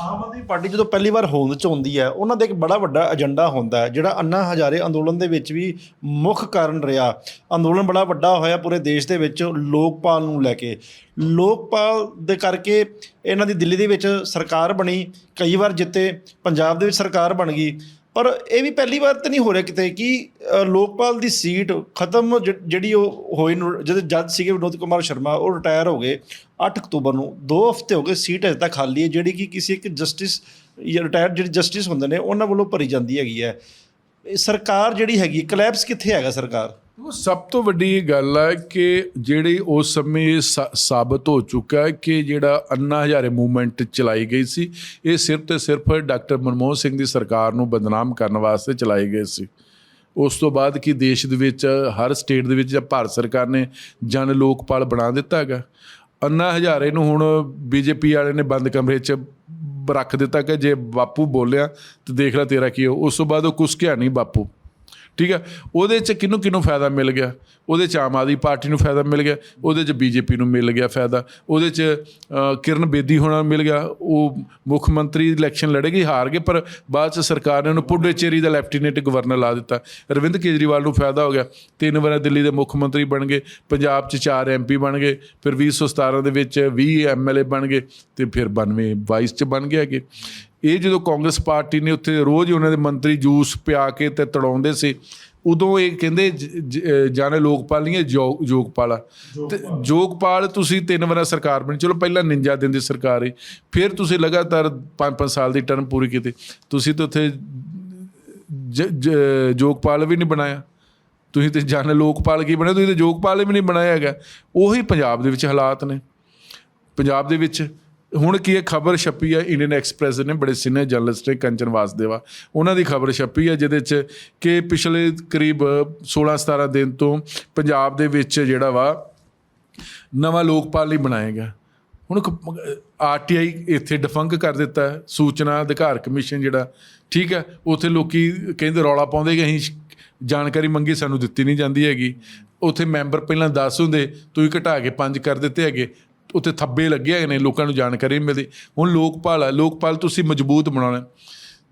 Aam Aadmi party ਜਦੋਂ ਪਹਿਲੀ ਵਾਰ ਹੋਂਦ ਚ ਆਉਂਦੀ ਹੈ, ਉਹਨਾਂ ਦਾ ਇੱਕ ਬੜਾ ਵੱਡਾ ਏਜੰਡਾ ਹੁੰਦਾ ਹੈ, ਜਿਹੜਾ ਅੰਨਾ ਹਜ਼ਾਰੇ ਅੰਦੋਲਨ ਦੇ ਵਿੱਚ ਵੀ ਮੁੱਖ ਕਾਰਨ ਰਿਹਾ। ਅੰਦੋਲਨ ਬੜਾ ਵੱਡਾ ਹੋਇਆ ਪੂਰੇ ਦੇਸ਼ ਦੇ ਵਿੱਚ ਲੋਕਪਾਲ ਨੂੰ ਲੈ ਕੇ। ਲੋਕਪਾਲ ਦੇ ਕਰਕੇ ਇਹਨਾਂ ਦੀ ਦਿੱਲੀ ਦੇ ਵਿੱਚ ਸਰਕਾਰ ਬਣੀ, ਕਈ ਵਾਰ ਜਿੱਤੇ, ਪੰਜਾਬ ਦੇ ਵਿੱਚ ਸਰਕਾਰ ਬਣ ਗਈ। ਪਰ ਇਹ ਵੀ ਪਹਿਲੀ ਵਾਰ ਤਾਂ ਨਹੀਂ ਹੋ ਰਿਹਾ ਕਿਤੇ ਕਿ ਲੋਕਪਾਲ ਦੀ ਸੀਟ ਖਤਮ ਜ- ਜਿਹੜੀ ਉਹ ਹੋਈ ਨੂੰ, ਜਦੋਂ ਜੱਜ ਸੀਗੇ ਵਿਨੋਦ ਕੁਮਾਰ ਸ਼ਰਮਾ, ਉਹ ਰਿਟਾਇਰ ਹੋ ਗਏ 8 ਅਕਤੂਬਰ ਨੂੰ। 2 ਹਫ਼ਤੇ ਹੋ ਗਏ ਸੀਟ ਅਜੇ ਤੱਕ ਖਾਲੀ ਹੈ, ਜਿਹੜੀ ਕਿ ਕਿਸੇ ਇੱਕ ਜਸਟਿਸ, ਜਾਂ ਰਿਟਾਇਰ ਜਿਹੜੇ ਜਸਟਿਸ ਹੁੰਦੇ ਨੇ, ਉਹਨਾਂ ਵੱਲੋਂ ਭਰੀ ਜਾਂਦੀ ਹੈਗੀ ਹੈ। ਸਰਕਾਰ ਜਿਹੜੀ ਹੈਗੀ ਕਲੈਪਸ ਕਿੱਥੇ ਹੈਗਾ ਸਰਕਾਰ? ਉਹ ਸਭ ਤੋਂ ਵੱਡੀ ਇਹ ਗੱਲ ਹੈ ਕਿ ਜਿਹੜੀ ਉਸ ਸਮੇਂ ਇਹ ਸਾਬਤ ਹੋ ਚੁੱਕਾ ਹੈ ਕਿ ਜਿਹੜਾ ਅੰਨਾ ਹਜ਼ਾਰੇ ਮੂਵਮੈਂਟ ਚਲਾਈ ਗਈ ਸੀ, ਇਹ ਸਿਰਫ ਤੇ ਸਿਰਫ ਡਾਕਟਰ ਮਨਮੋਹਨ ਸਿੰਘ ਦੀ ਸਰਕਾਰ ਨੂੰ ਬਦਨਾਮ ਕਰਨ ਵਾਸਤੇ ਚਲਾਈ ਗਈ ਸੀ। ਉਸ ਤੋਂ ਬਾਅਦ ਕੀ ਦੇਸ਼ ਦੇ ਵਿੱਚ, ਹਰ ਸਟੇਟ ਦੇ ਵਿੱਚ ਜਾਂ ਭਾਰਤ ਸਰਕਾਰ ਨੇ ਜਨ ਲੋਕਪਾਲ ਬਣਾ ਦਿੱਤਾ ਹੈਗਾ। ਅੰਨਾ ਹਜ਼ਾਰੇ ਨੂੰ ਹੁਣ ਬੀਜੇਪੀ ਵਾਲੇ ਨੇ ਬੰਦ ਕਮਰੇ 'ਚ ਰੱਖ ਦਿੱਤਾ ਕਿ ਜੇ ਬਾਪੂ ਬੋਲਿਆ ਤੇ ਦੇਖ ਲੈ ਤੇਰਾ ਕੀ ਹੋ, ਉਸ ਤੋਂ ਬਾਅਦ ਉਹ ਕੁਸਕਿਆ ਨਹੀਂ ਬਾਪੂ। ਠੀਕ ਹੈ? ਉਹਦੇ ਚ ਕਿਹਨੂੰ ਕਿਹਨੂੰ ਫਾਇਦਾ ਮਿਲ ਗਿਆ? ਉਹਦੇ ਚ ਆਮ ਆਦਮੀ ਪਾਰਟੀ ਨੂੰ ਫਾਇਦਾ ਮਿਲ ਗਿਆ। ਉਹਦੇ ਚ ਬੀਜੇਪੀ ਨੂੰ ਮਿਲ ਗਿਆ ਫਾਇਦਾ। ਉਹਦੇ ਚ ਕਿਰਨ ਬੇਦੀ ਹੋਣਾ ਮਿਲ ਗਿਆ। ਉਹ ਮੁੱਖ ਮੰਤਰੀ ਇਲੈਕਸ਼ਨ ਲੜੇਗੀ ਹਾਰ ਗਏ ਪਰ ਬਾਅਦ ਚ ਸਰਕਾਰ ਨੇ ਉਹਨੂੰ ਪੁੱਡੇਚੇਰੀ ਦਾ ਲੈਫਟੀਨੈਂਟ ਗਵਰਨਰ ਲਾ ਦਿੱਤਾ। ਅਰਵਿੰਦ ਕੇਜਰੀਵਾਲ ਨੂੰ ਫਾਇਦਾ ਹੋ ਗਿਆ। ਤਿੰਨ ਵਾਰ ਦਿੱਲੀ ਦੇ ਮੁੱਖ ਮੰਤਰੀ ਬਣ ਗਏ। ਪੰਜਾਬ ਚ ਚਾਰ ਐਮਪੀ ਬਣ ਗਏ। ਫਿਰ 2017 ਦੇ ਵਿੱਚ 20 ਐਮਐਲਏ ਬਣ ਗਏ। ਤੇ ਫਿਰ 92 22 ਚ ਬਣ ਗਏ ਹੈਗੇ। ਇਹ ਜਦੋਂ ਕਾਂਗਰਸ ਪਾਰਟੀ ਨੇ ਉੱਥੇ ਰੋਜ਼ ਉਹਨਾਂ ਦੇ ਮੰਤਰੀ ਜੂਸ ਪਿਆ ਕੇ ਤੇ ਤੜਾਉਂਦੇ ਸੀ ਉਦੋਂ ਇਹ ਕਹਿੰਦੇ ਜਾਣੇ ਲੋਕਪਾਲ ਨਹੀਂ ਹੈ ਜੋਗਪਾਲ ਤੇ ਜੋਗਪਾਲ। ਤੁਸੀਂ ਤਿੰਨ ਵਾਰ ਸਰਕਾਰ ਬਣੀ। ਚਲੋ ਪਹਿਲਾਂ 49 ਦਿਨ ਦੀ ਸਰਕਾਰ ਹੈ ਫਿਰ ਤੁਸੀਂ ਲਗਾਤਾਰ 5-5 ਸਾਲ ਦੀ ਟਰਮ ਪੂਰੀ ਕੀਤੀ। ਤੁਸੀਂ ਤਾਂ ਉੱਥੇ ਜੋਗਪਾਲ ਵੀ ਨਹੀਂ ਬਣਾਇਆ। ਤੁਸੀਂ ਤੇ ਜਨ ਲੋਕਪਾਲ ਕੀ ਬਣਾਇਆ ਤੁਸੀਂ ਤੇ ਜੋਗਪਾਲ ਵੀ ਨਹੀਂ ਬਣਾਇਆ ਹੈਗਾ। ਉਹੀ ਪੰਜਾਬ ਦੇ ਵਿੱਚ ਹਾਲਾਤ ਨੇ। ਪੰਜਾਬ ਦੇ ਵਿੱਚ ਹੁਣ ਕੀ ਇਹ ਖਬਰ ਛਪੀ ਹੈ ਇੰਡੀਅਨ ਐਕਸਪ੍ਰੈਸ ਨੇ ਬੜੇ ਸੀਨੀਅਰ ਜਰਨਲਿਸਟ ਨੇ, ਕੰਚਨ ਵਾਸਦੇਵਾ। ਉਹਨਾਂ ਦੀ ਖਬਰ ਛਪੀ ਹੈ, ਜਿਹਦੇ 'ਚ ਕਿ ਪਿਛਲੇ ਕਰੀਬ 16 17 ਦਿਨ ਤੋਂ ਪੰਜਾਬ ਦੇ ਵਿੱਚ ਜਿਹੜਾ ਵਾ, ਨਵਾਂ ਲੋਕਪਾਲ ਨਹੀਂ ਬਣਾਇਆ ਗਿਆ। ਹੁਣ ਆਰਟੀਆਈ ਇੱਥੇ ਡਿਫੰਕ ਕਰ ਦਿੱਤਾ ਸੂਚਨਾ ਅਧਿਕਾਰ ਕਮਿਸ਼ਨ ਜਿਹੜਾ, ਠੀਕ ਹੈ, ਉੱਥੇ ਲੋਕੀ ਕਹਿੰਦੇ ਰੌਲਾ ਪਾਉਂਦੇ ਕਿ ਅਸੀਂ ਜਾਣਕਾਰੀ ਮੰਗੀ, ਸਾਨੂੰ ਦਿੱਤੀ ਨਹੀਂ ਜਾਂਦੀ ਹੈਗੀ। ਉੱਥੇ ਮੈਂਬਰ ਪਹਿਲਾਂ 10 ਹੁੰਦੇ ਤੁਸੀਂ ਘਟਾ ਕੇ 5 ਕਰ ਦਿੱਤੇ ਹੈਗੇ। ਉੱਥੇ ਥੱਬੇ ਲੱਗੇ ਹੈਗੇ ਨੇ, ਲੋਕਾਂ ਨੂੰ ਜਾਣਕਾਰੀ ਨਹੀਂ ਮਿਲਦੀ। ਹੁਣ ਲੋਕਪਾਲ ਆ, ਲੋਕਪਾਲ ਤੁਸੀਂ ਮਜ਼ਬੂਤ ਬਣਾਉਣਾ।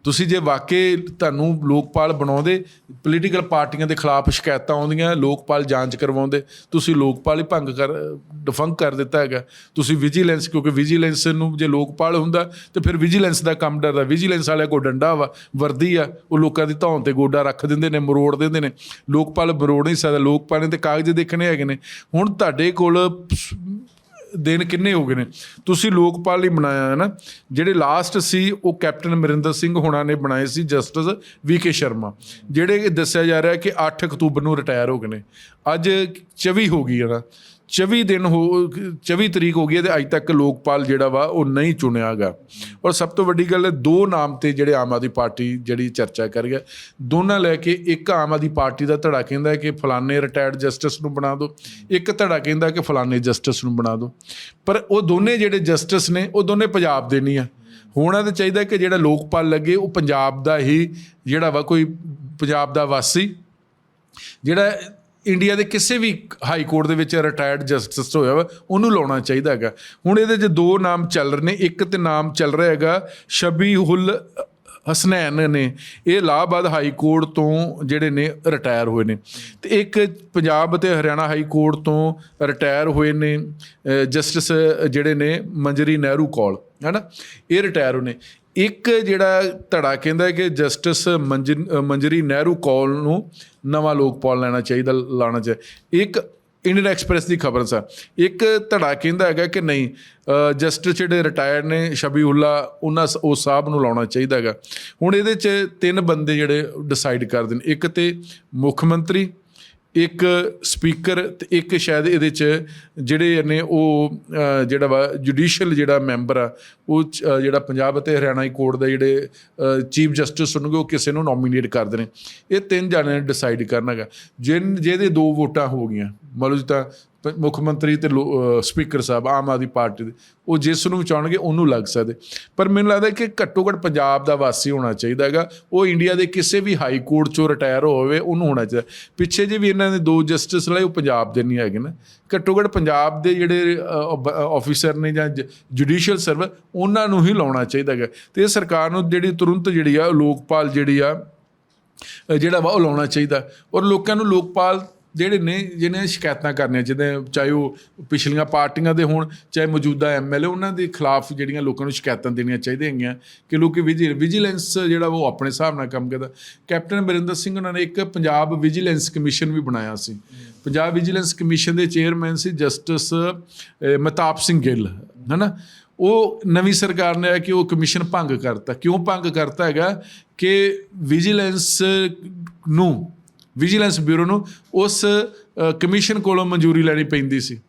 ਤੁਸੀਂ ਜੇ ਵਾਕਈ ਤੁਹਾਨੂੰ ਲੋਕਪਾਲ ਬਣਾਉਂਦੇ ਪੋਲੀਟੀਕਲ ਪਾਰਟੀਆਂ ਦੇ ਖਿਲਾਫ ਸ਼ਿਕਾਇਤਾਂ ਆਉਂਦੀਆਂ, ਲੋਕਪਾਲ ਜਾਂਚ ਕਰਵਾਉਂਦੇ, ਤੁਸੀਂ ਲੋਕਪਾਲ ਹੀ ਭੰਗ ਕਰ ਡਿਫੰਕ ਕਰ ਦਿੱਤਾ ਹੈਗਾ। ਤੁਸੀਂ ਵਿਜੀਲੈਂਸ ਕਿਉਂਕਿ ਵਿਜੀਲੈਂਸ ਨੂੰ ਜੇ ਲੋਕਪਾਲ ਹੁੰਦਾ, ਤੇ ਫਿਰ ਵਿਜੀਲੈਂਸ ਦਾ ਕੰਮ ਡਰਦਾ। ਵਿਜੀਲੈਂਸ ਵਾਲਿਆਂ ਕੋਲ ਡੰਡਾ ਵਾ, ਵਰਦੀ ਆ, ਉਹ ਲੋਕਾਂ ਦੀ ਧੌਣ ਤੇ ਗੋਡਾ ਰੱਖ ਦਿੰਦੇ ਨੇ, ਮਰੋੜ ਦਿੰਦੇ ਨੇ। ਲੋਕਪਾਲ ਮਰੋੜ ਨਹੀਂ ਸਕਦਾ। ਲੋਕਪਾਲ ਨੇ ਤੇ ਕਾਗਜ਼ ਦੇਖਣੇ ਹੈਗੇ ਨੇ। ਹੁਣ ਤੁਹਾਡੇ ਕੋਲ ਦਿਨ ਕਿੰਨੇ ਹੋ ਗਏ ਨੇ? ਤੁਸੀਂ ਲੋਕਪਾਲ ਲਈ ਬਣਾਇਆ ਹੈ ਨਾ, ਜਿਹੜੇ ਲਾਸਟ ਸੀ, ਉਹ ਕੈਪਟਨ ਅਮਰਿੰਦਰ ਸਿੰਘ ਹੋਣਾ ਨੇ ਬਣਾਏ ਸੀ ਜਸਟਿਸ ਵੀ ਕੇ ਸ਼ਰਮਾ, ਜਿਹੜੇ ਦੱਸਿਆ ਜਾ ਰਿਹਾ ਕਿ 8 ਅਕਤੂਬਰ ਨੂੰ ਰਿਟਾਇਰ ਹੋ ਗਏ ਨੇ। ਅੱਜ 24 ਹੋ ਗਈ ਹੈ ਨਾ। 24 ਦਿਨ ਹੋ 24 ਤਰੀਕ ਹੋ ਗਈ ਹੈ ਤੇ ਅੱਜ ਤੱਕ ਲੋਕਪਾਲ ਜਿਹੜਾ ਵਾ ਉਹ ਨਹੀਂ ਚੁਣਿਆਗਾ ਔਰ ਸਭ ਤੋਂ ਵੱਡੀ ਗੱਲ ਹੈ ਦੋ ਨਾਮ ਤੇ ਜਿਹੜੇ ਆਮ ਆਦਮੀ ਪਾਰਟੀ ਜਿਹੜੀ ਚਰਚਾ ਕਰ ਗਿਆ ਦੋਨਾਂ ਲੈ ਕੇ ਇੱਕ ਆਮ ਆਦਮੀ ਪਾਰਟੀ ਦਾ ਧੜਾ ਕਹਿੰਦਾ ਕਿ ਫਲਾਣੇ ਰਿਟਾਇਰਡ ਜਸਟਿਸ ਨੂੰ ਬਣਾ ਦਿਓ ਇੱਕ ਧੜਾ ਕਹਿੰਦਾ ਕਿ ਫਲਾਣੇ ਜਸਟਿਸ ਨੂੰ ਬਣਾ ਦਿਓ ਪਰ ਉਹ ਦੋਨੇ ਜਿਹੜੇ ਜਸਟਿਸ ਨੇ ਉਹ ਦੋਨੇ ਪੰਜਾਬ ਦੇ ਨਹੀਂ ਆ ਹੋਣਾ ਤਾਂ ਚਾਹੀਦਾ ਕਿ ਜਿਹੜਾ ਲੋਕਪਾਲ ਲੱਗੇ ਉਹ ਪੰਜਾਬ ਦਾ ਹੀ ਜਿਹੜਾ ਵਾ ਕੋਈ ਪੰਜਾਬ ਦਾ ਵਾਸੀ ਜਿਹੜਾ ਇੰਡੀਆ ਦੇ ਕਿਸੇ ਵੀ ਹਾਈ ਕੋਰਟ ਦੇ ਵਿੱਚ ਰਿਟਾਇਰਡ ਜਸਟਿਸ ਹੋਇਆ ਵਾ, ਉਹਨੂੰ ਲਾਉਣਾ ਚਾਹੀਦਾ ਹੈਗਾ। ਹੁਣ ਇਹਦੇ 'ਚ ਦੋ ਨਾਮ ਚੱਲ ਰਹੇ ਨੇ, ਇੱਕ ਤੇ ਨਾਮ ਚੱਲ ਰਿਹਾ ਹੈਗਾ ਸ਼ਬੀਹੁਲ ਹਸਨੈਨ ਨੇ। ਇਹ ਇਲਾਹਾਬਾਦ ਹਾਈ ਕੋਰਟ ਤੋਂ ਜਿਹੜੇ ਨੇ ਰਿਟਾਇਰ ਹੋਏ ਨੇ। ਤੇ ਇੱਕ ਪੰਜਾਬ ਅਤੇ ਹਰਿਆਣਾ ਹਾਈ ਕੋਰਟ ਤੋਂ ਰਿਟਾਇਰ ਹੋਏ ਨੇ ਜਸਟਿਸ ਜਿਹੜੇ ਨੇ ਮੰਜਰੀ ਨਹਿਰੂ ਕੌਲ ਹੈਨਾ? ਇਹ ਰਿਟਾਇਰ ਹੋਏ ਨੇ। ਇੱਕ ਜਿਹੜਾ ਧੜਾ ਕਹਿੰਦਾ ਹੈ ਕਿ ਜਸਟਿਸ ਮੰਜਨ- ਮੰਜਰੀ ਨਹਿਰੂ ਕੌਲ ਨੂੰ ਨਵਾਂ ਲੋਕਪਾਲ ਲੈਣਾ ਚਾਹੀਦਾ, ਲਾਣਾ ਚਾਹੀਦਾ ਇੱਕ ਇੰਡੀਅਨ ਐਕਸਪ੍ਰੈਸ ਦੀ ਖਬਰ ਸਾ ਇੱਕ ਧੜਾ ਕਹਿੰਦਾ ਹੈਗਾ ਕਿ ਨਹੀਂ ਜਸਟਿਸ ਜਿਹੜੇ ਰਿਟਾਇਰਡ ਨੇ ਸ਼ਬੀਉੱਲਾ ਉਹਨਾਂ ਸ- ਉਸ ਸਾਹਿਬ ਨੂੰ ਲਾਉਣਾ ਚਾਹੀਦਾ ਹੈਗਾ। ਹੁਣ ਇਹਦੇ 'ਚ ਤਿੰਨ ਬੰਦੇ ਜਿਹੜੇ ਡਿਸਾਈਡ ਕਰਦੇ ਨੇ। ਇੱਕ ਤੇ ਮੁੱਖ ਮੰਤਰੀ ਇੱਕ ਸਪੀਕਰ ਤੇ ਇੱਕ ਸ਼ਾਇਦ ਇਹਦੇ ਚ ਜਿਹੜੇ ਨੇ ਉਹ ਜਿਹੜਾ ਵਾ ਜੁਡੀਸ਼ੀਅਲ ਜਿਹੜਾ ਮੈਂਬਰ ਆ, ਉਹ ਜਿਹੜਾ ਪੰਜਾਬ ਅਤੇ ਹਰਿਆਣਾ ਕੋਰਟ ਦੇ ਜਿਹੜੇ ਚੀਫ ਜਸਟਿਸ ਹੋਣਗੇ ਉਹ ਕਿਸੇ ਨੂੰ ਨੋਮੀਨੇਟ ਕਰਦੇ ਨੇ। ਇਹ ਤਿੰਨ ਜਣੇ ਨੇ ਡਿਸਾਈਡ ਕਰਨਾਗਾ ਜਿਨ, ਜਿਹਦੇ ਦੋ ਵੋਟਾਂ ਹੋ ਗਈਆਂ, ਮੰਨ ਲਓ ਜੀ ਤਾਂ ਮੁੱਖ ਮੰਤਰੀ ਤੇ ਲੋ- ਸਪੀਕਰ ਸਾਹਿਬ, ਆਮ ਆਦਮੀ ਪਾਰਟੀ ਦੇ, ਉਹ ਜਿਸ ਨੂੰ ਚਾਹਣਗੇ ਉਹਨੂੰ ਲੱਗ ਸਕਦੇ। ਪਰ ਮੈਨੂੰ ਲੱਗਦਾ ਕਿ ਘੱਟੋ ਘੱਟ ਪੰਜਾਬ ਦਾ ਵਾਸੀ ਹੋਣਾ ਚਾਹੀਦਾ ਹੈਗਾ। ਉਹ ਇੰਡੀਆ ਦੇ ਕਿਸੇ ਵੀ ਹਾਈ ਕੋਰਟ ਚੋਂ ਰਿਟਾਇਰ ਹੋਵੇ, ਉਹਨੂੰ ਹੋਣਾ ਚਾਹੀਦਾ। ਪਿੱਛੇ ਜੇ ਵੀ ਇਹਨਾਂ ਨੇ ਦੋ ਜਸਟਿਸ ਲਏ, ਉਹ ਪੰਜਾਬ ਦੇ ਨਹੀਂ ਹੈਗੇ ਨਾ। ਘੱਟੋ ਘੱਟ ਪੰਜਾਬ ਦੇ ਜਿਹੜੇ ਆਫੀਸਰ ਨੇ ਜਾਂ ਜੁਡੀਸ਼ੀਅਲ ਸਰਵ ਉਹਨਾਂ ਨੂੰ ਹੀ ਲਾਉਣਾ ਚਾਹੀਦਾ ਹੈਗਾ। ਤੇ ਇਹ ਸਰਕਾਰ ਨੂੰ ਜਿਹੜੀ ਤੁਰੰਤ ਜਿਹੜੀ ਆ, ਲੋਕਪਾਲ ਜਿਹੜੀ ਆ ਜਿਹੜਾ ਵਾ ਉਹ ਲਾਉਣਾ ਚਾਹੀਦਾ। ਔਰ ਲੋਕਾਂ ਨੂੰ ਲੋਕਪਾਲ ਜਿਹੜੇ ਨੇ, ਜਿਹਨੇ ਸ਼ਿਕਾਇਤਾਂ ਕਰਨੀਆਂ, ਜਿਹਦੇ ਚਾਹੇ ਉਹ ਪਿਛਲੀਆਂ ਪਾਰਟੀਆਂ ਦੇ ਹੋਣ, ਚਾਹੇ ਮੌਜੂਦਾ ਐਮਐਲਏ ਉਹਨਾਂ ਦੇ ਖਿਲਾਫ ਜਿਹੜੀਆਂ ਲੋਕਾਂ ਨੂੰ ਸ਼ਿਕਾਇਤਾਂ ਦੇਣੀਆਂ ਚਾਹੀਦੀਆਂ ਹੈਗੀਆਂ ਕਿ ਲੋਕੀ ਵਿਜੀਲ ਵਿਜੀਲੈਂਸ ਜਿਹੜਾ ਵਾ ਉਹ ਆਪਣੇ ਹਿਸਾਬ ਨਾਲ ਕੰਮ ਕਰਦਾ। ਕੈਪਟਨ ਅਮਰਿੰਦਰ ਸਿੰਘ ਉਹਨਾਂ ਨੇ ਇੱਕ ਪੰਜਾਬ ਵਿਜੀਲੈਂਸ ਕਮਿਸ਼ਨ ਵੀ ਬਣਾਇਆ ਸੀ। ਪੰਜਾਬ ਵਿਜੀਲੈਂਸ ਕਮਿਸ਼ਨ ਦੇ ਚੇਅਰਮੈਨ ਸੀ ਜਸਟਿਸ ਮਤਾਪ ਸਿੰਘ ਗਿੱਲ, ਹਨਾ? ਉਹ ਨਵੀਂ ਸਰਕਾਰ ਨੇ ਆ ਕਿ ਉਹ ਕਮਿਸ਼ਨ ਭੰਗ ਕਰਤਾ। ਕਿਉਂ ਭੰਗ ਕਰਤਾ ਹੈਗਾ ਕਿ ਵਿਜੀਲੈਂਸ ਨੂੰ ਵਿਜੀਲੈਂਸ ਬਿਊਰੋ ਨੂੰ ਉਸ ਕਮਿਸ਼ਨ ਕੋਲੋਂ ਮਨਜ਼ੂਰੀ ਲੈਣੀ ਪੈਂਦੀ ਸੀ।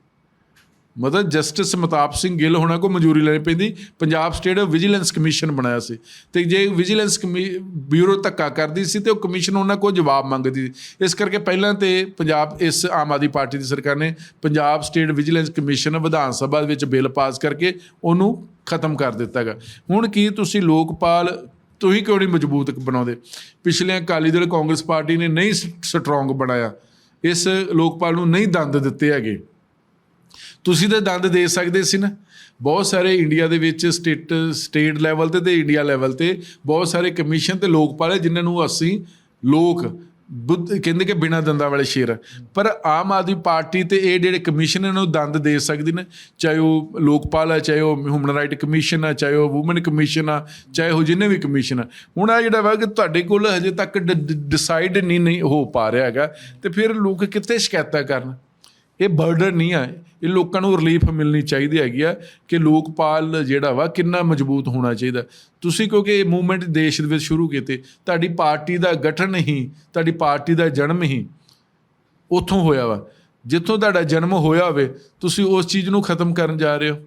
ਮਤਲਬ ਜਸਟਿਸ ਮਤਾਬ ਸਿੰਘ ਗਿੱਲ ਹੋਣਾ ਕੋ ਮਨਜ਼ੂਰੀ ਲੈਣੀ ਪੈਂਦੀ। ਪੰਜਾਬ ਸਟੇਟ ਵਿਜੀਲੈਂਸ ਕਮਿਸ਼ਨ ਬਣਾਇਆ ਸੀ। ਤੇ ਜੇ ਵਿਜੀਲੈਂਸ ਕਮੀ- ਬਿਊਰੋ ਧੱਕਾ ਕਰਦੀ ਸੀ ਤੇ ਉਹ ਕਮਿਸ਼ਨ ਉਹਨਾਂ ਕੋਲ ਜਵਾਬ ਮੰਗਦੀ ਸੀ। ਇਸ ਕਰਕੇ ਪਹਿਲਾਂ ਤੇ ਪੰਜਾਬ, ਇਸ ਆਮ ਆਦਮੀ ਪਾਰਟੀ ਦੀ ਸਰਕਾਰ ਨੇ Punjab state vigilance commission Vidhan Sabha ਵਿੱਚ ਬਿੱਲ ਪਾਸ ਕਰਕੇ ਉਹਨੂੰ ਖਤਮ ਕਰ ਦਿੱਤਾ ਹੈਗਾ। ਹੁਣ ਕੀ ਤੁਸੀਂ ਲੋਕਪਾਲ ਤੁਸੀਂ ਕਿਉਂ ਨਹੀਂ ਮਜ਼ਬੂਤ ਬਣਾਉਂਦੇ? ਪਿਛਲੇ ਅਕਾਲੀ ਦਲ ਕਾਂਗਰਸ ਪਾਰਟੀ ਨੇ ਨਹੀਂ ਸਟਰੋਂਗ ਬਣਾਇਆ। ਇਸ ਲੋਕਪਾਲ ਨੂੰ ਨਹੀਂ ਦੰਦ ਦਿੱਤੇ ਹੈਗੇ। ਤੁਸੀਂ ਤਾਂ ਦੰਦ ਦੇ ਸਕਦੇ ਸੀ ਨਾ। ਬਹੁਤ ਸਾਰੇ ਇੰਡੀਆ ਦੇ ਵਿੱਚ ਸਟੇਟ ਸਟੇਟ ਲੈਵਲ ਤੇ ਤੇ ਇੰਡੀਆ ਲੈਵਲ ਤੇ ਬਹੁਤ ਸਾਰੇ ਕਮਿਸ਼ਨ ਤੇ ਲੋਕਪਾਲ ਹੈ ਜਿਨ੍ਹਾਂ ਨੂੰ ਅਸੀਂ ਲੋਕ ਬੁੱਧ ਕਹਿੰਦੇ ਕਿ ਬਿਨਾਂ ਦੰਦਾਂ ਵਾਲੇ ਸ਼ੇਰ ਆ। ਪਰ ਆਮ ਆਦਮੀ ਪਾਰਟੀ ਤੇ ਇਹ ਜਿਹੜੇ ਕਮਿਸ਼ਨ ਇਹਨਾਂ ਨੂੰ ਦੰਦ ਦੇ ਸਕਦੇ ਨੇ, ਚਾਹੇ ਉਹ ਲੋਕਪਾਲ ਆ, ਚਾਹੇ ਉਹ ਹਿਊਮਨ ਰਾਈਟ ਕਮਿਸ਼ਨ ਆ, ਚਾਹੇ ਉਹ ਔਮਨ ਕਮਿਸ਼ਨ ਆ, ਚਾਹੇ ਉਹ ਜਿੰਨੇ ਵੀ ਕਮਿਸ਼ਨ ਆ ਹੁਣ ਆ ਜਿਹੜਾ ਵਾ ਕਿ ਤੁਹਾਡੇ ਕੋਲ ਹਜੇ ਤੱਕ ਡਿਸਾਈਡ ਨਹੀਂ ਨਹੀਂ ਹੋ ਪਾ ਰਿਹਾ ਹੈਗਾ, ਤੇ ਫਿਰ ਲੋਕ ਕਿੱਥੇ ਸ਼ਿਕਾਇਤਾਂ ਕਰਨ ਇਹ ਬਰਡਨ ਨਹੀਂ ਆ। ਇਹ ਲੋਕਾਂ ਨੂੰ ਰਿਲੀਫ ਮਿਲਣੀ ਚਾਹੀਦੀ ਹੈਗੀ ਆ ਕਿ ਲੋਕਪਾਲ ਜਿਹੜਾ ਵਾ ਕਿੰਨਾ ਮਜ਼ਬੂਤ ਹੋਣਾ ਚਾਹੀਦਾ। ਤੁਸੀਂ ਕਿਉਂਕਿ ਇਹ ਮੂਵਮੈਂਟ ਦੇਸ਼ ਦੇ ਵਿੱਚ ਸ਼ੁਰੂ ਕੀਤੇ, ਤੁਹਾਡੀ ਪਾਰਟੀ ਦਾ ਗਠਨ ਹੀ, ਤੁਹਾਡੀ ਪਾਰਟੀ ਦਾ ਜਨਮ ਹੀ ਉੱਥੋਂ ਹੋਇਆ ਵਾ। ਜਿੱਥੋਂ ਤੁਹਾਡਾ ਜਨਮ ਹੋਇਆ ਹੋਵੇ, ਤੁਸੀਂ ਉਸ ਚੀਜ਼ ਨੂੰ ਖਤਮ ਕਰਨ ਜਾ ਰਹੇ ਹੋ।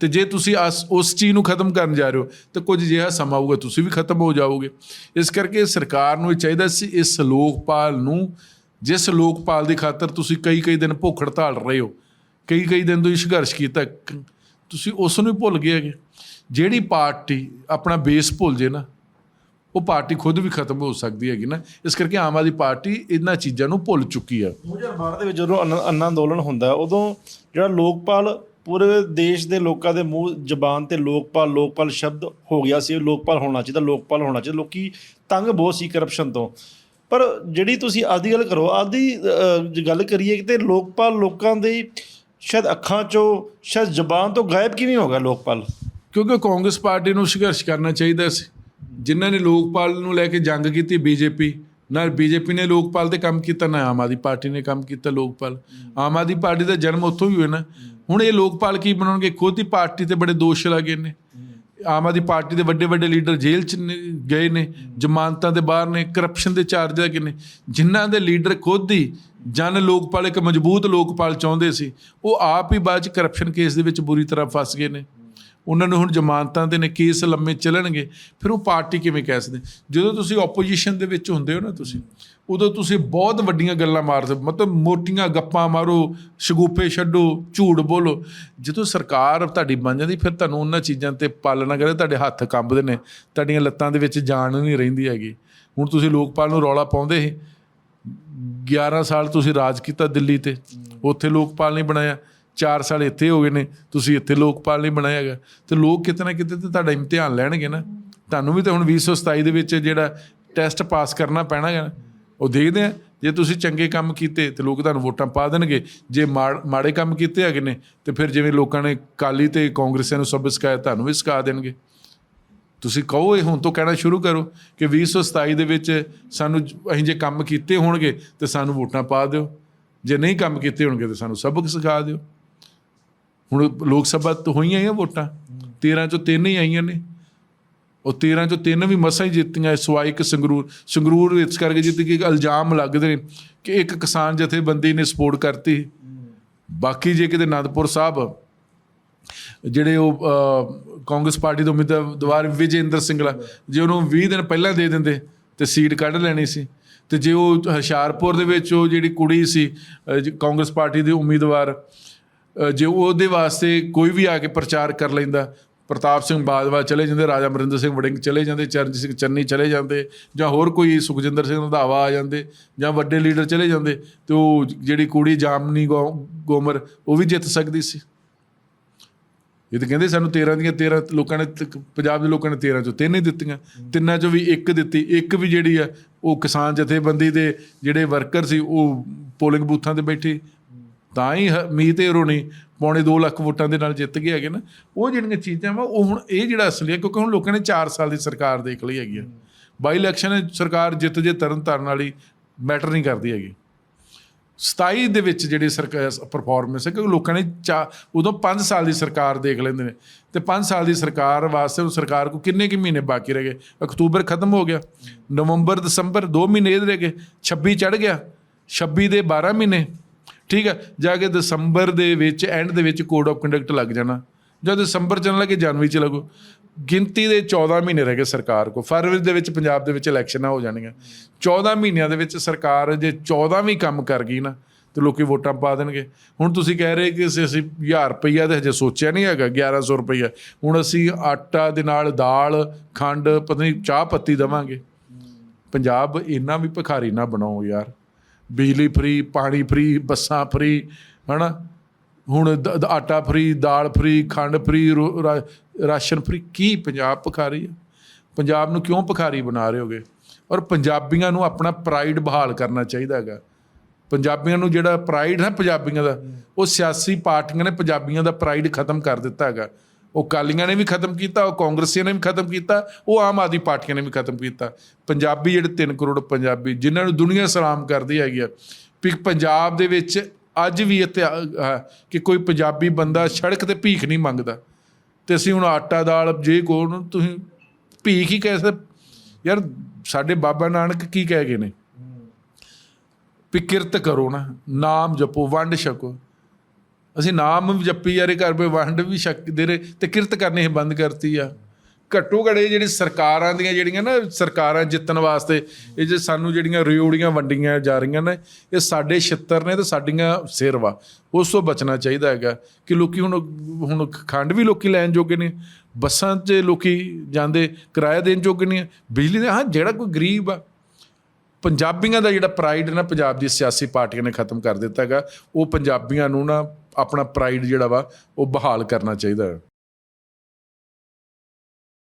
ਤੇ ਜੇ ਤੁਸੀਂ ਅਸ- ਉਸ ਚੀਜ਼ ਨੂੰ ਖਤਮ ਕਰਨ ਜਾ ਰਹੇ ਹੋ, ਤਾਂ ਕੁਝ ਜਿਹਾ ਸਮਾਂ ਆਊਗਾ, ਤੁਸੀਂ ਵੀ ਖਤਮ ਹੋ ਜਾਓਗੇ। ਇਸ ਕਰਕੇ ਸਰਕਾਰ ਨੂੰ ਇਹ ਚਾਹੀਦਾ ਸੀ, ਇਸ ਲੋਕਪਾਲ ਨੂੰ ਜਿਸ ਲੋਕਪਾਲ ਦੀ ਖਾਤਰ ਤੁਸੀਂ ਕਈ ਕਈ ਦਿਨ ਭੁੱਖ ਹੜਤਾਲ ਰਹੇ ਹੋ, ਕਈ ਕਈ ਦਿਨ ਤੋਂ ਸੰਘਰਸ਼ ਕੀਤਾ ਤੁਸੀਂ ਉਸ ਨੂੰ ਹੀ ਭੁੱਲ ਗਏ ਹੈਗੇ। ਜਿਹੜੀ ਪਾਰਟੀ ਆਪਣਾ ਬੇਸ ਭੁੱਲ ਜੇ ਨਾ, ਉਹ ਪਾਰਟੀ ਖੁਦ ਵੀ ਖਤਮ ਹੋ ਸਕਦੀ ਹੈਗੀ ਨਾ। ਇਸ ਕਰਕੇ ਆਮ ਆਦਮੀ ਪਾਰਟੀ ਇਹਨਾਂ ਚੀਜ਼ਾਂ ਨੂੰ ਭੁੱਲ ਚੁੱਕੀ ਆ। 2012 ਦੇ ਵਿੱਚ ਜਦੋਂ ਅੰਨ ਅੰਦੋਲਨ ਹੁੰਦਾ, ਉਦੋਂ ਜਿਹੜਾ ਲੋਕਪਾਲ ਪੂਰੇ ਦੇਸ਼ ਦੇ ਲੋਕਾਂ ਦੇ ਮੂੰਹ, ਜ਼ਬਾਨ ਤੇ ਲੋਕਪਾਲ ਲੋਕਪਾਲ ਸ਼ਬਦ ਹੋ ਗਿਆ ਸੀ, ਲੋਕਪਾਲ ਹੋਣਾ ਚਾਹੀਦਾ, ਲੋਕਪਾਲ ਹੋਣਾ ਚਾਹੀਦਾ, ਲੋਕੀ ਤੰਗ ਬਹੁਤ ਸੀ ਕਰਪਸ਼ਨ ਤੋਂ। ਪਰ ਜਿਹੜੀ ਤੁਸੀਂ ਆਦੀ ਗੱਲ ਕਰੋ ਅੱਜ ਦੀ ਗੱਲ ਕਰੀਏ ਕਿ ਤੇ ਲੋਕਪਾਲ ਲੋਕਾਂ ਦੇ ਸ਼ਾਇਦ ਅੱਖਾਂ ਚੋਂ, ਸ਼ਾਇਦ ਜ਼ਬਾਨ ਤੋਂ ਗਾਇਬ ਕਿਵੇਂ ਹੋ ਗਿਆ ਲੋਕਪਾਲ? ਕਿਉਂਕਿ ਕਾਂਗਰਸ ਪਾਰਟੀ ਨੂੰ ਸੰਘਰਸ਼ ਕਰਨਾ ਚਾਹੀਦਾ ਸੀ। ਜਿਨ੍ਹਾਂ ਨੇ ਲੋਕਪਾਲ ਨੂੰ ਲੈ ਕੇ ਜੰਗ ਕੀਤੀ, ਬੀਜੇਪੀ, ਨਾਲ ਬੀਜੇਪੀ ਨੇ ਲੋਕਪਾਲ ਤੇ ਕੰਮ ਕੀਤਾ ਨਾ ਆਮ ਆਦਮੀ ਪਾਰਟੀ ਨੇ ਕੰਮ ਕੀਤਾ ਲੋਕਪਾਲ। ਆਮ ਆਦਮੀ ਪਾਰਟੀ ਦਾ ਜਨਮ ਉੱਥੋਂ ਹੀ ਹੋਇਆ ਨਾ। ਹੁਣ ਇਹ ਲੋਕਪਾਲ ਕੀ ਬਣਾਉਣਗੇ? ਖੁਦ ਹੀ ਪਾਰਟੀ ਤੇ ਬੜੇ ਦੋਸ਼ ਲੱਗੇ ਨੇ। ਆਮ ਆਦਮੀ ਪਾਰਟੀ ਦੇ ਵੱਡੇ ਵੱਡੇ ਲੀਡਰ ਜੇਲ੍ਹ ਚ ਨੇ- ਗਏ ਨੇ, ਜ਼ਮਾਨਤਾਂ ਦੇ ਬਾਹਰ ਨੇ ਕਰਪਸ਼ਨ ਦੇ ਚਾਰਜ ਹੈਗੇ ਨੇ। ਜਿਨ੍ਹਾਂ ਦੇ ਲੀਡਰ ਖੁਦ ਹੀ ਜਨ ਲੋਕਪਾਲ, ਇੱਕ ਮਜ਼ਬੂਤ ਲੋਕਪਾਲ ਚਾਹੁੰਦੇ ਸੀ, ਉਹ ਆਪ ਹੀ ਬਾਅਦ ਚ ਕਰਪਸ਼ਨ ਕੇਸ ਦੇ ਵਿੱਚ ਬੁਰੀ ਤਰ੍ਹਾਂ ਫਸ ਗਏ ਨੇ। ਉਹਨਾਂ ਨੂੰ ਹੁਣ ਜ਼ਮਾਨਤਾਂ ਦੇ ਨੇ, ਕੇਸ ਲੰਮੇ ਚੱਲਣਗੇ। ਫਿਰ ਉਹ ਪਾਰਟੀ ਕਿਵੇਂ ਕਹਿ ਸਕਦੇ? ਜਦੋਂ ਤੁਸੀਂ ਆਪੋਜੀਸ਼ਨ ਦੇ ਵਿੱਚ ਹੁੰਦੇ ਹੋ ਨਾ ਤੁਸੀਂ ਉਦੋਂ ਤੁਸੀਂ ਬਹੁਤ ਵੱਡੀਆਂ ਗੱਲਾਂ ਮਾਰਦੇ ਮਤਲਬ ਮੋਟੀਆਂ ਗੱਪਾਂ ਮਾਰੋ, ਸ਼ਗੂਫੇ ਛੱਡੋ, ਝੂਠ ਬੋਲੋ। ਜਦੋਂ ਸਰਕਾਰ ਤੁਹਾਡੀ ਬਣ ਜਾਂਦੀ, ਫਿਰ ਤੁਹਾਨੂੰ ਉਹਨਾਂ ਚੀਜ਼ਾਂ ਤੇ ਪਾਲਣਾ ਕਰੇ ਤੁਹਾਡੇ ਹੱਥ ਕੰਬਦੇ ਨੇ। ਤੁਹਾਡੀਆਂ ਲੱਤਾਂ ਦੇ ਵਿੱਚ ਜਾਨ ਨਹੀਂ ਰਹਿੰਦੀ ਹੈਗੀ। ਹੁਣ ਤੁਸੀਂ ਲੋਕਪਾਲ ਨੂੰ ਰੌਲਾ ਪਾਉਂਦੇ ਸੀ। 11 ਸਾਲ ਤੁਸੀਂ ਰਾਜ ਕੀਤਾ ਦਿੱਲੀ ਤੇ। ਉੱਥੇ ਲੋਕਪਾਲ ਨਹੀਂ ਬਣਾਇਆ। 4 ਸਾਲ ਇੱਥੇ ਹੋ ਗਏ ਨੇ। ਤੁਸੀਂ ਇੱਥੇ ਲੋਕਪਾਲ ਨਹੀਂ ਬਣਾਇਆ ਹੈਗਾ। ਤੇ ਲੋਕ ਕਿਤੇ ਨਾ ਕਿਤੇ ਤੇ ਤੁਹਾਡਾ ਇਮਤਿਹਾਨ ਲੈਣਗੇ ਨਾ। ਤੁਹਾਨੂੰ ਵੀ ਤਾਂ ਹੁਣ 2027 ਦੇ ਵਿੱਚ ਜਿਹੜਾ ਟੈਸਟ ਪਾਸ ਕਰਨਾ ਪੈਣਾ ਹੈ ਉਹ ਦੇਖਦੇ ਆ, ਜੇ ਤੁਸੀਂ ਚੰਗੇ ਕੰਮ ਕੀਤੇ ਤੇ ਲੋਕ ਤੁਹਾਨੂੰ ਵੋਟਾਂ ਪਾ ਦੇਣਗੇ, ਜੇ ਮਾੜ- ਮਾੜੇ ਕੰਮ ਕੀਤੇ ਹੈਗੇ ਨੇ, ਤੇ ਫਿਰ ਜਿਵੇਂ ਲੋਕਾਂ ਨੇ ਕਾਲੀ ਤੇ ਕਾਂਗਰਸੀਆਂ ਨੂੰ ਸਭ ਸਿਖਾਇਆ, ਤੁਹਾਨੂੰ ਵੀ ਸਿਖਾ ਦੇਣਗੇ। ਤੁਸੀਂ ਕਹੋ ਇਹ ਹੁਣ ਤੋਂ ਕਹਿਣਾ ਸ਼ੁਰੂ ਕਰੋ ਕਿ 2027 ਦੇ ਵਿੱਚ ਸਾਨੂੰ ਅਸੀਂ ਜੇ ਕੰਮ ਕੀਤੇ ਹੋਣਗੇ ਤੇ ਸਾਨੂੰ ਵੋਟਾਂ ਪਾ ਦਿਓ। ਜੇ ਨਹੀਂ ਕੰਮ ਕੀਤੇ ਹੋਣਗੇ ਤੇ ਸਾਨੂੰ ਸਬਕ ਸਿਖਾ ਦਿਓ। ਹੁਣ ਲੋਕ ਸਭਾ ਤੋਂ ਹੋਈਆਂ ਹੀ ਵੋਟਾਂ। 13 ਚੋਂ ਤਿੰਨ ਹੀ ਆਈਆਂ ਨੇ। ਉਹ 13 ਚੋਂ ਤਿੰਨ ਵੀ ਮਸਾਂ ਹੀ ਜਿੱਤੀਆਂ ਸਵਾਈ ਇੱਕ ਸੰਗਰੂਰ ਸੰਗਰੂਰ ਇਸ ਕਰਕੇ ਜਿੱਤੀ ਕਿ ਇਲਜ਼ਾਮ ਲੱਗਦੇ ਨੇ ਕਿ ਇੱਕ ਕਿਸਾਨ ਜਥੇਬੰਦੀ ਨੇ ਸਪੋਰਟ ਕਰਤੀ। ਬਾਕੀ ਜੇ ਕਿਤੇ ਅਨੰਦਪੁਰ ਸਾਹਿਬ, ਜਿਹੜੇ ਉਹ ਕਾਂਗਰਸ ਪਾਰਟੀ ਦੇ ਉਮੀਦਵਾਰ ਵਿਜੇਂਦਰ ਸਿੰਗਲਾ, ਜੇ ਉਹਨੂੰ 20 ਦਿਨ ਪਹਿਲਾਂ ਦੇ ਦਿੰਦੇ ਤੇ ਸੀਟ ਕੱਢ ਲੈਣੀ ਸੀ। ਤੇ ਜੇ ਉਹ ਹੁਸ਼ਿਆਰਪੁਰ ਦੇ ਵਿੱਚ ਉਹ ਜਿਹੜੀ ਕੁੜੀ ਸੀ ਕਾਂਗਰਸ ਪਾਰਟੀ ਦੇ ਉਮੀਦਵਾਰ ਜੇ ਉਹਦੇ ਵਾਸਤੇ ਕੋਈ ਵੀ ਆ ਕੇ ਪ੍ਰਚਾਰ ਕਰ ਲੈਂਦਾ ਪ੍ਰਤਾਪ ਸਿੰਘ ਬਾਜਵਾ ਚਲੇ ਜਾਂਦੇ, ਰਾਜਾ ਅਮਰਿੰਦਰ ਸਿੰਘ ਵੜਿੰਗ ਚਲੇ ਜਾਂਦੇ, ਚਰਨਜੀਤ ਸਿੰਘ ਚੰਨੀ ਚਲੇ ਜਾਂਦੇ, ਜਾਂ ਹੋਰ ਕੋਈ ਸੁਖਜਿੰਦਰ ਸਿੰਘ ਰੰਧਾਵਾ ਆ ਜਾਂਦੇ, ਜਾਂ ਵੱਡੇ ਲੀਡਰ ਚਲੇ ਜਾਂਦੇ, ਤੇ ਉਹ ਜਿਹੜੀ ਕੁੜੀ ਜਾਮਨੀ ਗੋ- ਗੋਮਰ, ਉਹ ਵੀ ਜਿੱਤ ਸਕਦੀ ਸੀ। ਇਹ ਤਾਂ ਕਹਿੰਦੇ ਸਾਨੂੰ 13 ਦੀਆਂ 13 ਲੋਕਾਂ ਨੇ ਪੰਜਾਬ ਦੇ ਲੋਕਾਂ ਨੇ 13 ਚੋਂ ਤਿੰਨ ਹੀ ਦਿੱਤੀਆਂ, ਤਿੰਨਾਂ ਚੋਂ ਵੀ ਇੱਕ ਦਿੱਤੀ, ਇੱਕ ਵੀ ਜਿਹੜੀ ਆ, ਉਹ ਕਿਸਾਨ ਜਥੇਬੰਦੀ ਦੇ ਜਿਹੜੇ ਵਰਕਰ ਸੀ, ਉਹ ਪੋਲਿੰਗ ਬੂਥਾਂ ਤੇ ਬੈਠੇ, ਤਾਂ ਹੀ ਹ- ਏਰੋ ਰੋਣੀ ਪੌਣੇ 2 ਲੱਖ ਵੋਟਾਂ ਦੇ ਨਾਲ ਜਿੱਤ ਗਏ ਹੈਗੇ ਨਾ, ਉਹ ਜਿਹੜੀਆਂ ਚੀਜ਼ਾਂ ਵਾ, ਉਹ ਹੁਣ ਇਹ ਜਿਹੜਾ ਅਸਲੀ ਹੈ, ਕਿਉਂਕਿ ਹੁਣ ਲੋਕਾਂ ਨੇ 4 ਸਾਲ ਦੀ ਸਰਕਾਰ ਦੇਖ ਲਈ ਹੈਗੀ ਆ। ਬਾਈ ਇਲੈਕਸ਼ਨ ਸਰਕਾਰ ਜਿੱਤ ਜੇ ਤਰਨ ਤਾਰਨ ਵਾਲੀ ਮੈਟਰ ਨਹੀਂ ਕਰਦੀ ਹੈਗੀ। 27 ਦੇ ਵਿੱਚ ਜਿਹੜੀ ਸਰਕਾਰ ਪਰਫਾਰਮੈਂਸ ਹੈ, ਕਿਉਂਕਿ ਲੋਕਾਂ ਨੇ ਚਾ, ਉਦੋਂ 5 ਸਾਲ ਦੀ ਸਰਕਾਰ ਦੇਖ ਲੈਂਦੇ ਨੇ, ਤੇ 5 ਸਾਲ ਦੀ ਸਰਕਾਰ ਵਾਸਤੇ ਉਹ ਸਰਕਾਰ ਕੋ ਕਿੰਨੇ ਕਿ ਮਹੀਨੇ ਬਾਕੀ ਰਹਿ ਗਏ? ਅਕਤੂਬਰ ਖਤਮ ਹੋ ਗਿਆ, ਨਵੰਬਰ ਦਸੰਬਰ 2 ਮਹੀਨੇ ਇਹਦੇ ਰਹਿ ਗਏ 26 ਚੜ ਗਿਆ 26 ਦੇ 12 ਮਹੀਨੇ ਠੀਕ ਹੈ, ਜਾ ਕੇ ਦਸੰਬਰ ਦੇ ਵਿੱਚ ਐਂਡ ਦੇ ਵਿੱਚ ਕੋਡ ਆਫ ਕੰਡਕਟ ਲੱਗ ਜਾਣਾ। ਜਦ ਦਸੰਬਰ 'ਚ ਚੱਲਣ ਲੱਗੇ ਜਨਵਰੀ ਚ ਲੱਗੋ। ਗਿਣਤੀ ਦੇ 14 ਮਹੀਨੇ ਰਹਿ ਗਏ ਸਰਕਾਰ ਕੋ ਫਰਵਰੀ ਦੇ ਵਿੱਚ ਪੰਜਾਬ ਦੇ ਵਿੱਚ ਇਲੈਕਸ਼ਨਾਂ ਹੋ ਜਾਣਗੀਆਂ 14 ਮਹੀਨਿਆਂ ਦੇ ਵਿੱਚ ਸਰਕਾਰ ਜੇ 14 ਵੀ ਕੰਮ ਕਰ ਗਈ ਨਾ, ਤੇ ਲੋਕੀ ਵੋਟਾਂ ਪਾ ਦੇਣਗੇ। ਹੁਣ ਤੁਸੀਂ ਕਹਿ ਰਹੇ ਕਿ ਅਸੀਂ ਅਸੀਂ 1000 ਰੁਪਈਆ ਤੇ ਹਜੇ ਸੋਚਿਆ ਨਹੀਂ ਹੈਗਾ 1100 ਰੁਪਈਆ। ਹੁਣ ਅਸੀਂ ਆਟਾ ਦੇ ਨਾਲ ਦਾਲ, ਖੰਡ ਪਤਨੀ ਚਾਹ ਪੱਤੀ ਦਵਾਂਗੇ। ਪੰਜਾਬ ਇੰਨਾ ਵੀ ਭਿਖਾਰੀ ਨਾ ਬਣਾਓ ਯਾਰ। ਬਿਜਲੀ ਫਰੀ, ਪਾਣੀ ਫਰੀ, ਬੱਸਾਂ ਫਰੀ, ਹਨਾ? ਹੁਣ ਦ- ਆਟਾ ਫਰੀ, ਦਾਲ ਫਰੀ, ਖੰਡ ਫਰੀ ਰਾਸ਼ਨ ਫਰੀ, ਕੀ ਪੰਜਾਬ ਭਿਖਾਰੀ ਹੈ ਪੰਜਾਬ ਨੂੰ ਕਿਉਂ ਭਿਖਾਰੀ ਬਣਾ ਰਹੇ ਹੋਗੇ? ਔਰ ਪੰਜਾਬੀਆਂ ਨੂੰ ਆਪਣਾ ਪ੍ਰਾਈਡ ਬਹਾਲ ਕਰਨਾ ਚਾਹੀਦਾ ਹੈਗਾ। ਪੰਜਾਬੀਆਂ ਨੂੰ ਜਿਹੜਾ ਪ੍ਰਾਈਡ ਹੈ ਪੰਜਾਬੀਆਂ ਦਾ, ਉਹ ਸਿਆਸੀ ਪਾਰਟੀਆਂ ਨੇ ਪੰਜਾਬੀਆਂ ਦਾ ਪ੍ਰਾਈਡ ਖਤਮ ਕਰ ਦਿੱਤਾ ਹੈਗਾ। ਉਹ ਕਾਲੀਆਂ ਨੇ ਵੀ ਖਤਮ ਕੀਤਾ, ਉਹ ਕਾਂਗਰਸੀਆਂ ਨੇ ਵੀ ਖਤਮ ਕੀਤਾ, ਉਹ ਆਮ ਆਦਮੀ ਪਾਰਟੀਆਂ ਨੇ ਵੀ ਖਤਮ ਕੀਤਾ। ਪੰਜਾਬੀ ਜਿਹੜੇ 3 ਕਰੋੜ ਪੰਜਾਬੀ, ਜਿਨ੍ਹਾਂ ਨੂੰ ਦੁਨੀਆ ਸਲਾਮ ਕਰਦੀ ਹੈਗੀ ਆ, ਵੀ ਪੰਜਾਬ ਦੇ ਵਿੱਚ ਅੱਜ ਵੀ ਇੱਥੇ ਕਿ ਕੋਈ ਪੰਜਾਬੀ ਬੰਦਾ ਸੜਕ ਤੇ ਭੀਖ ਨਹੀਂ ਮੰਗਦਾ। ਤੇ ਅਸੀਂ ਹੁਣ ਆਟਾ ਦਾਲ, ਜੇ ਕੋਲ ਤੁਸੀਂ ਭੀਖ ਹੀ ਕਹਿ ਸਕਦੇ, ਯਾਰ ਸਾਡੇ ਬਾਬਾ ਨਾਨਕ ਕੀ ਕਹਿ ਗਏ ਨੇ? ਵੀ ਕਿਰਤ ਕਰੋ ਨਾ, ਨਾਮ ਜਪੋ, ਵੰਡ ਛਕੋ। ਅਸੀਂ ਨਾਮ ਵੀ ਜਪੀ ਜਾ ਰਹੇ ਘਰ ਪੇ ਵੰਡ ਵੀ ਛਕ ਦੇ ਰਹੇ ਤੇ ਕਿਰਤ ਕਰਨੀ ਇਹ ਬੰਦ ਕਰਤੀ ਆ। ਘੱਟੋ ਘੜੇ ਜਿਹੜੀ ਸਰਕਾਰਾਂ ਦੀਆਂ ਜਿਹੜੀਆਂ ਨਾ ਸਰਕਾਰਾਂ ਜਿੱਤਣ ਵਾਸਤੇ, ਇਹ ਜੇ ਸਾਨੂੰ ਜਿਹੜੀਆਂ ਰਿਓੜੀਆਂ ਵੰਡੀਆਂ ਜਾ ਰਹੀਆਂ ਨੇ, ਇਹ ਸਾਡੇ ਛਿੱਤਰ ਨੇ ਤੇ ਸਾਡੀਆਂ ਸਿਰ ਵਾ ਉਸ ਤੋਂ ਬਚਣਾ ਚਾਹੀਦਾ ਹੈਗਾ ਕਿ ਲੋਕੀ ਹੁਣ ਹੁਣ ਖੰਡ ਵੀ ਲੋਕੀ ਲੈਣ ਜੋਗੇ ਨੇ, ਬੱਸਾਂ 'ਚ ਲੋਕੀ ਜਾਂਦੇ, ਕਿਰਾਇਆ ਦੇਣ ਜੋਗੇ ਨਹੀਂ ਬਿਜਲੀ ਦਾ, ਹਾਂ, ਜਿਹੜਾ ਕੋਈ ਗਰੀਬ ਆ। ਪੰਜਾਬੀਆਂ ਦਾ ਜਿਹੜਾ ਪ੍ਰਾਈਡ ਨਾ, ਪੰਜਾਬ ਦੀ ਸਿਆਸੀ ਪਾਰਟੀਆਂ ਨੇ ਖਤਮ ਕਰ ਦਿੱਤਾ ਹੈਗਾ। ਉਹ ਪੰਜਾਬੀਆਂ ਨੂੰ ਨਾ ਆਪਣਾ ਪ੍ਰਾਈਡ ਜਿਹੜਾ ਵਾ ਉਹ ਬਹਾਲ ਕਰਨਾ ਚਾਹੀਦਾ ਹੈ।